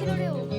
7월에